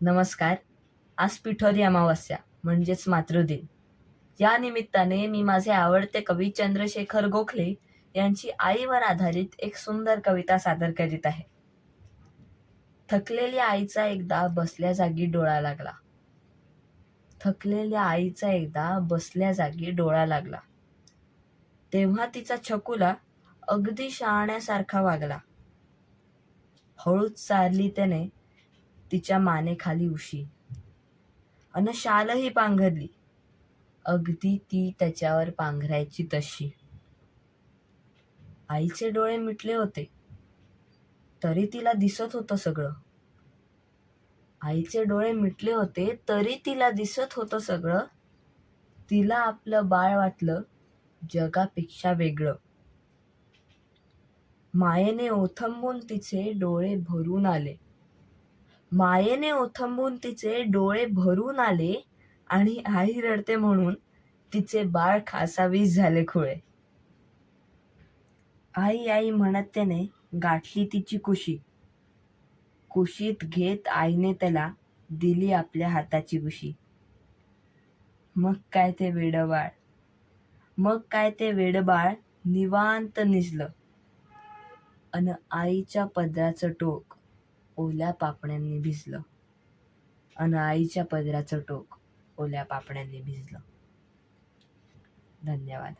नमस्कार. आज पिठोरी अमावस्या म्हणजेच मातृदिन. या निमित्ताने मी माझे आवडते कवी चंद्रशेखर गोखले यांची आईवर आधारित एक सुंदर कविता सादर करीत आहे. थकलेल्या आईचा एकदा बसल्या जागी डोळा लागला. थकलेल्या आईचा एकदा बसल्या जागी डोळा लागला. तेव्हा तिचा छकुला अगदी शहाण्यासारखा वागला. हळूच चारली त्याने तिच्या मानेखाली उशी. अन शालही पांघरली. अगदी ती त्याच्यावर पांघरायची तशी. आईचे डोळे मिटले होते. तरी तिला दिसत होतं सगळं. आईचे डोळे मिटले होते तरी तिला दिसत होतं सगळं. तिला आपलं बाळ वाटलं जगापेक्षा वेगळं. मायेने ओथंबून तिचे डोळे भरून आले. मायेने ओथंबून तिचे डोळे भरून आले आणि आई रडते म्हणून तिचे बाळ खासावीस झाले खुळे. आई आई म्हणत त्याने गाठली तिची कुशी. कुशीत घेत आईने त्याला दिली आपल्या हाताची कुशी मग काय ते वेडबाळ मग काय ते वेडबाळ निवांत निजलं. अन आईच्या पदराचं टोक ओल्या पापण्यांनी भिजलं. आणि आईच्या पदराचं टोक ओल्या पापण्यांनी भिजलं. धन्यवाद.